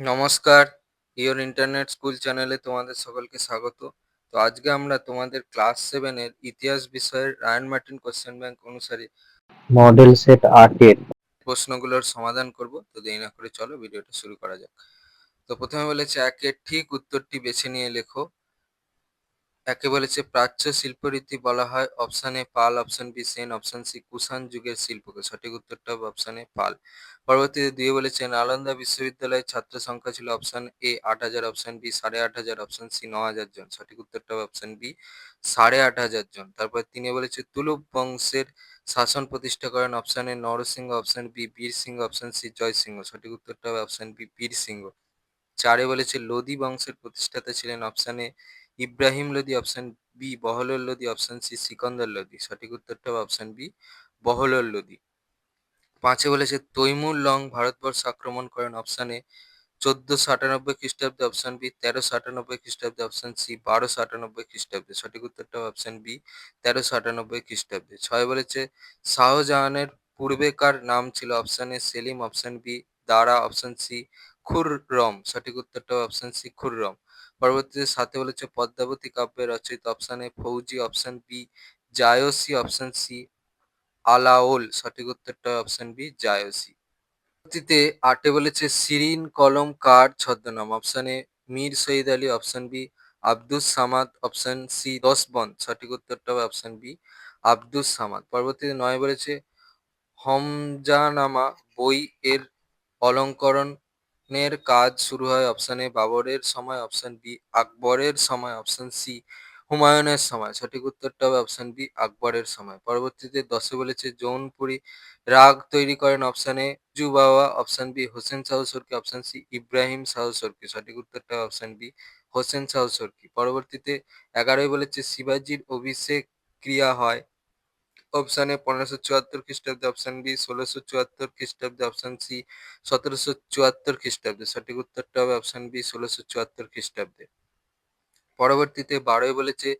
নমস্কার your internet school চ্যানেলে তোমাদের সকলকে স্বাগত। তো আজকে আমরা তোমাদের ক্লাস সেভেনের ইতিহাস বিষয়ের Ray and Martin question bank অনুসারে মডেল সেট আটের প্রশ্নগুলোর সমাধান করব। তো দেরি না করে চলো ভিডিওটা শুরু করা যাক। তো প্রথমে বলেছে একের ঠিক উত্তরটি বেছে নিয়ে লেখো। একে বলেছে প্রাচ্য শিল্পরীতি বলা হয় option A Pal, option B Sen, option C Kushan যুগের শিল্পকে। সঠিক উত্তরটা হবে অপশন এ পাল। পরবর্তীতে দিয়ে বলেছে নালন্দা বিশ্ববিদ্যালয়ের ছাত্র সংখ্যা ছিল অপশন এ আট হাজার, অপশন বি সাড়ে আট হাজার, অপশন সি ন হাজার জন। সঠিক উত্তরটা হবে অপশন বি সাড়ে আট হাজার জন। তারপর তিনি বলেছে, তুলুপ বংশের শাসন প্রতিষ্ঠা করেন option A Narasimha, option B Bir Singha option C জয় সিংহ সঠিক উত্তরটা হবে অপশন বি বীর সিংহ চারে বলেছে লোদি বংশের প্রতিষ্ঠাতা ছিলেন option A Ibrahim Lodi option B Bahlul Lodi option C Sikandar Lodi. সঠিক উত্তরটা হবে অপশন বি বহলর লোদি। পাঁচে বলেছে, তৈমুর লং ভারতবর্ষ আক্রমণ করেন অপশন চোদ্দশো আটানব্বই খ্রিস্টাব্দে অপশন বি তেরোশো আটানব্বই খ্রিস্টাব্দে অপশন সি বারোশো আটানব্বই খ্রিস্টাব্দে। সঠিক উত্তরটা অপশন বি তেরোশো আটানব্বই খ্রিস্টাব্দে। ছয় বলেছে, শাহজাহানের পূর্বেকার নাম ছিল option Selim option B Dara option C Khurram. সঠিক উত্তরটা অপশন সি খুররম। পরবর্তীতে সাথে বলেছে পদ্মাবতী কাব্যের রচয়িতা option A Fauzi option B Jayasi option C Alaol. সঠিক উত্তরটা অপশন বি জায়সি। পরবর্তীতে আটে বলেছে শিরিন কলম কার ছদ্মনাম? Option A Mir Shahid Ali option B Abdus Samad option C Dashband সঠিক উত্তরটা হবে অপশন বি আব্দুস সামাদ। পরবর্তীতে নয় বলেছে হমজানামা বই এর অলঙ্করণের কাজ শুরু হয় অপশন এ বাবরের সময় অপশন বি আকবরের সময় অপশন সি হুমায়ুনের সময়। সঠিক উত্তরটা হবে অপশন বি আকবরের সময়। পরবর্তীতে দশে বলেছে জৌনপুরি রাগ তৈরি করেন অপশন এ জু বাবা option B Hossain Shah Sharqi option C Ibrahim Shah Sharqi. সঠিক উত্তরটা হবে অপশন বি হোসেন শাহ সরকি। পরবর্তীতে এগারোই বলেছে, শিবাজির অভিষেক ক্রিয়া হয় অপশন এ পনেরোশো চুয়াত্তর খ্রিস্টাব্দে অপশন বি ষোলোশো চুয়াত্তর খ্রিস্টাব্দে অপশন সি সতেরোশো চুয়াত্তর খ্রিস্টাব্দে। সঠিক উত্তরটা হবে অপশন বি ষোলোশো চুয়াত্তর খ্রিস্টাব্দে। পরবর্তীতে বারোয় বলেছে,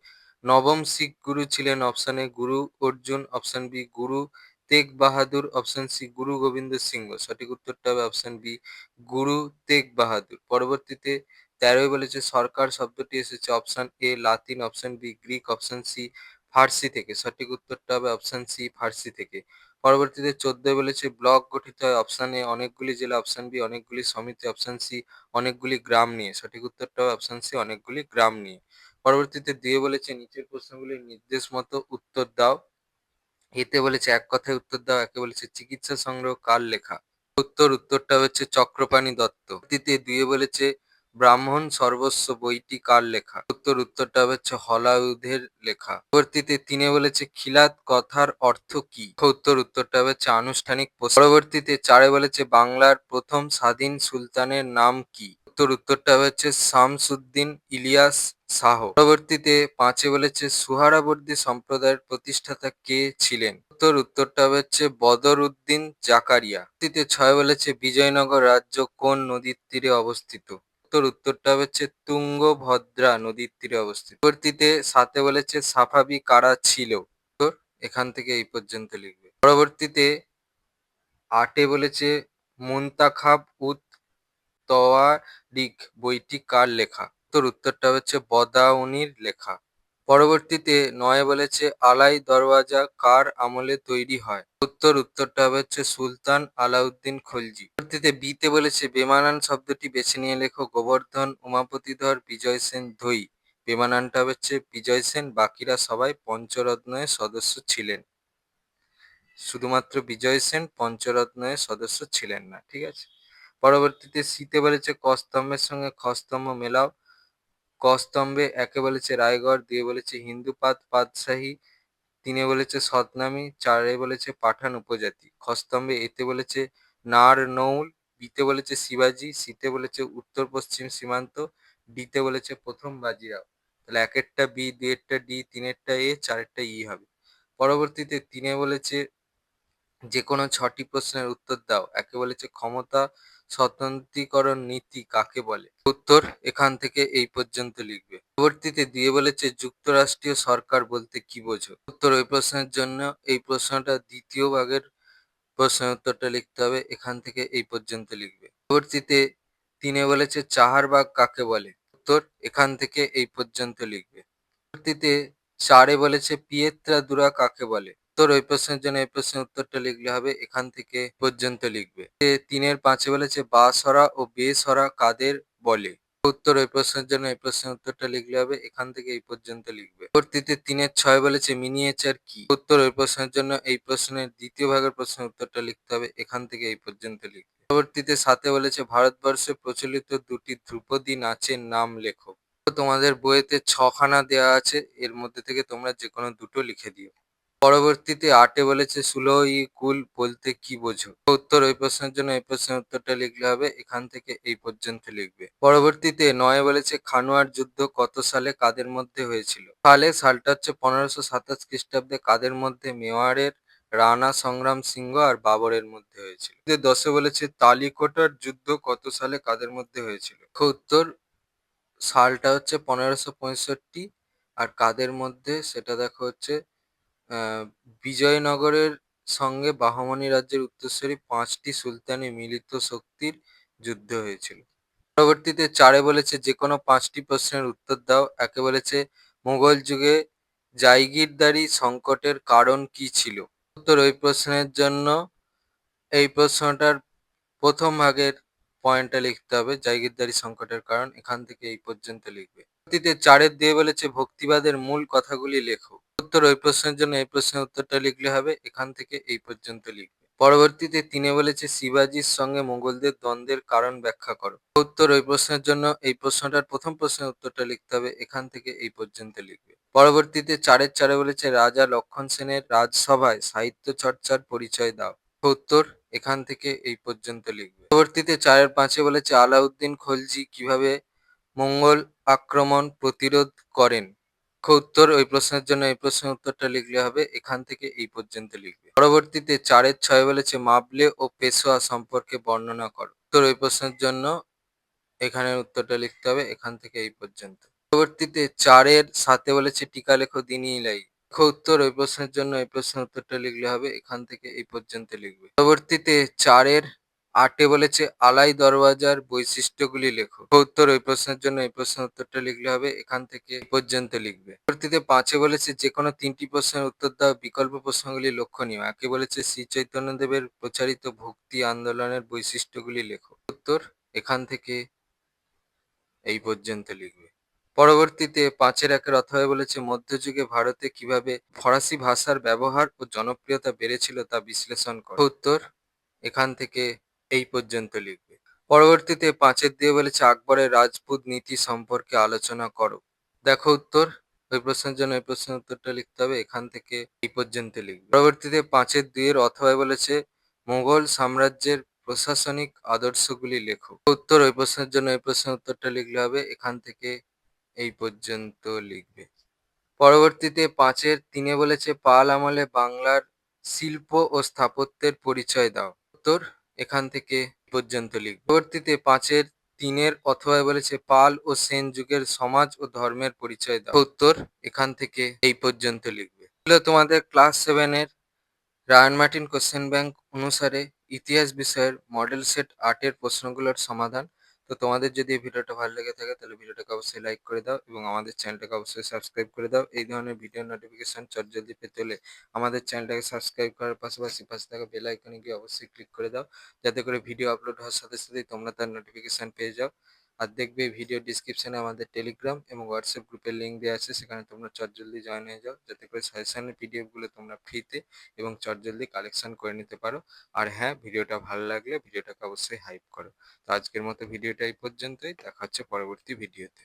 নবম শিখ গুরু ছিলেন অপশন এ গুরু অর্জুন অপশন বি গুরু তেগ বাহাদুর অপশন সি গুরু গোবিন্দ সিংহ। সঠিক উত্তরটা হবে অপশন বি গুরু তেগ বাহাদুর। পরবর্তীতে তেরোই বলেছে, সরকার শব্দটি এসেছে option A Latin option B Greek option C Farsi থেকে, সঠিক উত্তরটা হবে অপশন সি ফার্সি থেকে। পরবর্তীতে চোদ্দই বলেছে, ব্লক গঠিত হয় অপশন এ অনেকগুলি জেলা অপশন বি অনেকগুলি সমিতি অপশন সি অনেকগুলি গ্রাম নিয়ে। সঠিক উত্তরটা হবে অপশন সি অনেকগুলি গ্রাম নিয়ে। পরবর্তীতে দিয়ে বলেছে, নিচের প্রশ্নগুলির নির্দেশ মতো উত্তর দাও। এতে বলেছে, এক কথায় উত্তর দাও, একে বলেছে, চিকিৎসা সংগ্রহ কার লেখা? উত্তর, উত্তরটা হচ্ছে চক্রপাণি দত্ত। দুয়ে বলেছে ব্রাহ্মণ সর্বস্ব বইটি কার লেখা? উত্তর, উত্তরটা হচ্ছে হলাউদের লেখা। পরবর্তীতে তিনে বলেছে, খিলাত কথার অর্থ কি? উত্তর, উত্তরটা হচ্ছে আনুষ্ঠানিক পরবর্তীতে চারে বলেছে, বাংলার প্রথম স্বাধীন সুলতানের নাম কি? উত্তর, উত্তরটা হচ্ছে শামসুদ্দিন ইলিয়াস শাহ। পরবর্তীতে পাঁচে বলেছে, সুহারাবর্দী সম্প্রদায়ের প্রতিষ্ঠাতা কে ছিলেন? উত্তর, উত্তরটা হচ্ছে বদর উদ্দিন জাকারিয়া ছয় বলেছে, বিজয়নগর রাজ্য কোন নদীর তীরে অবস্থিত? উত্তর, উত্তরটা হচ্ছে তুঙ্গভদ্রা নদীর তীরে অবস্থিত। পরবর্তীতে সাথে বলেছে সাফাবি কারা ছিল? উত্তর এখান থেকে এই পর্যন্ত লিখবে। পরবর্তীতে আটে বলেছে মুন্তাখাব উত তওয়ারিক বইটি কার লেখা? উত্তর, উত্তরটা হচ্ছে বদাউনির লেখা। পরবর্তীতে নয় বলেছে, আলাই দরওয়াজা কার আমলে তৈরি হয়? উত্তর, উত্তরটা হবে হচ্ছে সুলতান আলাউদ্দিন খলজি। পরবর্তীতে বিতে বলেছে, বেমানান শব্দটি বেছে নিয়ে লেখো, গোবর্ধন, উমাপতিধর, বিজয় সেন ধৈ বেমানানটা হচ্ছে, বিজয় সেন, বাকিরা সবাই পঞ্চরত্নের সদস্য ছিলেন। শুধুমাত্র বিজয় সেন পঞ্চরত্নের সদস্য ছিলেন না, ঠিক আছে? পরবর্তীতে শীতে বলেছে ক স্তম্ভের সঙ্গে খ স্তম্ভ মেলাও। ক স্তম্ভে একে বলেছে রায়গড়, দিয়ে বলেছে হিন্দুপাত, পাতশাহী, তিনে বলেছে সতনামি চারে বলেছে পাঠান উপজাতি। খ স্তম্ভে এতে বলেছে নার নৌল, বিতে বলেছে শিবাজি, সিতে বলেছে উত্তর পশ্চিম সীমান্ত, ডিতে বলেছে প্রথম বাজিরাও। তাহলে একেরটা বি, দুয়েরটা ডি, তিনেরটা এ, চারেরটা ই হবে। পরবর্তীতে তিনে বলেছে যে কোনো ছটি প্রশ্নের উত্তর দাও। একে বলেছে ক্ষমতা স্বতন্ত্রীকরণ নীতি কাকে বলে? উত্তর এখান থেকে এই পর্যন্ত লিখবে। পরবর্তীতে দিয়ে বলেছে, যুক্তরাষ্ট্রীয় সরকার বলতে কি বোঝো? উত্তর, ওই প্রশ্নের জন্য এই প্রশ্নটা দ্বিতীয় ভাগের প্রশ্নের উত্তরটা লিখতে হবে। এখান থেকে এই পর্যন্ত লিখবে। পরবর্তীতে তিনে বলেছে চাহারবাগ কাকে বলে? উত্তর, এখান থেকে এই পর্যন্ত লিখবে। পরবর্তীতে চারে বলেছে, পিয়েত্রা পিয়েত্রাদুরা কাকে বলে? উত্তর, ওই প্রশ্নের জন্য এই প্রশ্নের উত্তরটা লিখলে হবে এখান থেকে পর্যন্ত লিখবে। এ তিনের পাঁচে বলেছে, বা সরা ও বেসরা কাদের বলে? উত্তর, ওই প্রশ্নের জন্য এই প্রশ্নের উত্তরটা লিখলে হবে এখান থেকে এই পর্যন্ত লিখবে। পরবর্তীতে তিনের ছয় বলেছে, মিনিয়েচার কি? উত্তর, ওই প্রশ্নের জন্য এই প্রশ্নের দ্বিতীয় ভাগের প্রশ্নের উত্তরটা লিখতে হবে এখান থেকে এই পর্যন্ত লিখবে পরবর্তীতে সাথে বলেছে, ভারতবর্ষে প্রচলিত দুটি ধ্রুপদী নাচের নাম লেখো। তোমাদের বইয়েতে ছখানা দেওয়া আছে, এর মধ্যে থেকে তোমরা যে কোনো দুটো লিখে দিও। পরবর্তীতে আটে বলেছে সুলো ই কুল বলতে কি বোঝো? উত্তর, ওই প্রশ্নের জন্য এই প্রশ্নের উত্তরটা লিখলে হবে, এখান থেকে এই পর্যন্ত লিখবে। পরবর্তীতে নয় বলেছে, খানোয়ার যুদ্ধ কত সালে কাদের মধ্যে হয়েছিল? সালে, সালটা হচ্ছে পনেরোশো সাতাশ খ্রিস্টাব্দে কাদের মধ্যে? মেওয়ারের রানা, সংগ্রাম সিংহ আর বাবরের মধ্যে হয়েছিল। দশে বলেছে, তালিকোটার যুদ্ধ কত সালে কাদের মধ্যে হয়েছিল? উত্তর, সালটা হচ্ছে পনেরোশো পঁয়ষট্টি আর কাদের মধ্যে? সেটা দেখো হচ্ছে আহ, বিজয়নগরের সঙ্গে বাহমনি রাজ্যের উত্তরসূরি পাঁচটি সুলতানি মিলিত শক্তির যুদ্ধ হয়েছিল। পরবর্তীতে চারে বলেছে যে কোনো পাঁচটি প্রশ্নের উত্তর দাও। একে বলেছে মুঘল যুগে জাইগিরদারি সংকটের কারণ কি ছিল? উত্তর ওই প্রশ্নের জন্য এই প্রশ্নটার প্রথম ভাগের পয়েন্টটা লিখতে হবে জাইগিরদারি সংকটের কারণ। এখান থেকে এই পর্যন্ত লিখবে। পরবর্তীতে চারের দিয়ে বলেছে ভক্তিবাদের মূল কথাগুলি লেখো। উত্তর ওই প্রশ্নের জন্য এই প্রশ্নের উত্তরটা লিখলে হবে, এখান থেকে এই পর্যন্ত লিখবে। পরবর্তীতে তিনি বলেছে, শিবাজির সঙ্গে মোগলদের দ্বন্দ্বের কারণ ব্যাখ্যা করো। উত্তর ওই প্রশ্নের জন্য এই প্রশ্নটার প্রথম প্রশ্নের উত্তরটা লিখতে হবে, এখান থেকে এই পর্যন্ত লিখবে। পরবর্তীতে চারের চারে বলেছে, রাজা লক্ষণ সেনের রাজসভায় সাহিত্য চর্চার পরিচয় দাও। উত্তর এখান থেকে এই পর্যন্ত লিখবে। পরবর্তীতে চারের পাঁচে বলেছে, আলাউদ্দিন খলজি কীভাবে মঙ্গল আক্রমণ প্রতিরোধ করেন? উত্তর, ওই প্রশ্নের জন্য এই প্রশ্নের উত্তরটা লিখলে হবে এখান থেকে এই পর্যন্ত লিখবে। পরবর্তীতে চারের ছয় বলেছে মাবলে ও পেশোয়া সম্পর্কে বর্ণনা করো। উত্তর ওই প্রশ্নের জন্য এখানের উত্তরটা লিখতে হবে এখান থেকে এই পর্যন্ত। পরবর্তীতে চারের সাথে বলেছে, টিকা লেখো, দিনই ইলাই লেখো উত্তর, ওই প্রশ্নের জন্য এই প্রশ্নের উত্তরটা লিখলে হবে এখান থেকে এই পর্যন্ত লিখবে। পরবর্তীতে চারের আটে বলেছে, আলাই দরওয়াজার বৈশিষ্ট্যগুলি লেখো। উত্তর ওই প্রশ্নের জন্য এই প্রশ্নের উত্তরটা লিখলে হবে, এখান থেকে পর্যন্ত লিখবে। পরবর্তীতে পাঁচে বলেছে যে কোনো তিনটি প্রশ্নের উত্তর দাও, বিকল্প প্রশ্নগুলি লক্ষণীয়। একে বলেছে, শ্রী চৈতন্যদেবের প্রচারিত ভক্তি আন্দোলনের বৈশিষ্ট্যগুলি লেখো। উত্তর এখান থেকে এই পর্যন্ত লিখবে। পরবর্তীতে পাঁচের একের অথবা বলেছে, মধ্যযুগে ভারতে কীভাবে ফরাসি ভাষার ব্যবহার ও জনপ্রিয়তা বেড়েছিল তা বিশ্লেষণ করো? উত্তর এখান থেকে এই পর্যন্ত লিখবে। পরবর্তীতে পাঁচের দিয়ে বলেছে আকবরের রাজপুত নীতি সম্পর্কে আলোচনা করো। দেখো উত্তর। ওই প্রশ্নের জন্য এই প্রশ্নের উত্তরটা লিখতে হবে, এখান থেকে এই পর্যন্ত লিখবে। পরবর্তীতে পাঁচের দুইয়ের অথবা বলেছে মুঘল সাম্রাজ্যের প্রশাসনিক আদর্শগুলি লেখো। উত্তর, ওই প্রশ্নের জন্য এই প্রশ্নের উত্তরটা লিখলে হবে, এখান থেকে এই পর্যন্ত লিখবে। পরবর্তীতে পাঁচের তিনে বলেছে, পাল আমলে বাংলার শিল্প ও স্থাপত্যের পরিচয় দাও। উত্তর এখান থেকে পর্যন্ত লিখব। পরবর্তীতে পাঁচের তিনের অথবা বলেছে, পাল ও সেন যুগের সমাজ ও ধর্মের পরিচয় দাও। উত্তর এখান থেকে এই পর্যন্ত লিখবে। তোমাদের ক্লাস সেভেনের রায়ন মার্টিন কোশ্চেন ব্যাংক অনুসারে ইতিহাস বিষয়ের মডেল সেট আটের প্রশ্নগুলোর সমাধান। তো তোমাদের যদি এই ভিডিওটা ভালো লেগে থাকে, তাহলে ভিডিওটাকে অবশ্যই লাইক করে দাও এবং আমাদের চ্যানেলটাকে অবশ্যই সাবস্ক্রাইব করে দাও। এই ধরনের ভিডিও নোটিফিকেশন চটজলদি পেতে হলে আমাদের চ্যানেলটাকে সাবস্ক্রাইব করার পাশাপাশি পাশে থাকা বেল আইকনে গিয়ে অবশ্যই ক্লিক করে দাও। যাতে করে ভিডিও আপলোড হওয়ার সাথে সাথেই তোমরা তার নোটিফিকেশন পেয়ে যাও। আর দেখবে ভিডিও ডিসক্রিপশানে আমাদের টেলিগ্রাম এবং হোয়াটসঅ্যাপ গ্রুপের লিঙ্ক দেওয়া আছে। সেখানে তোমরা চটজলদি জয়েন হয়ে যাও। যাতে করে সাজেশনের পিডিএফগুলো তোমরা ফ্রিতে এবং চটজলদি কালেকশন করে নিতে পারো। আর হ্যাঁ ভিডিওটা ভালো লাগলে ভিডিওটাকে অবশ্যই হাইপ করো। তো আজকের মতো ভিডিওটা এই পর্যন্তই। দেখা হচ্ছে পরবর্তী ভিডিওতে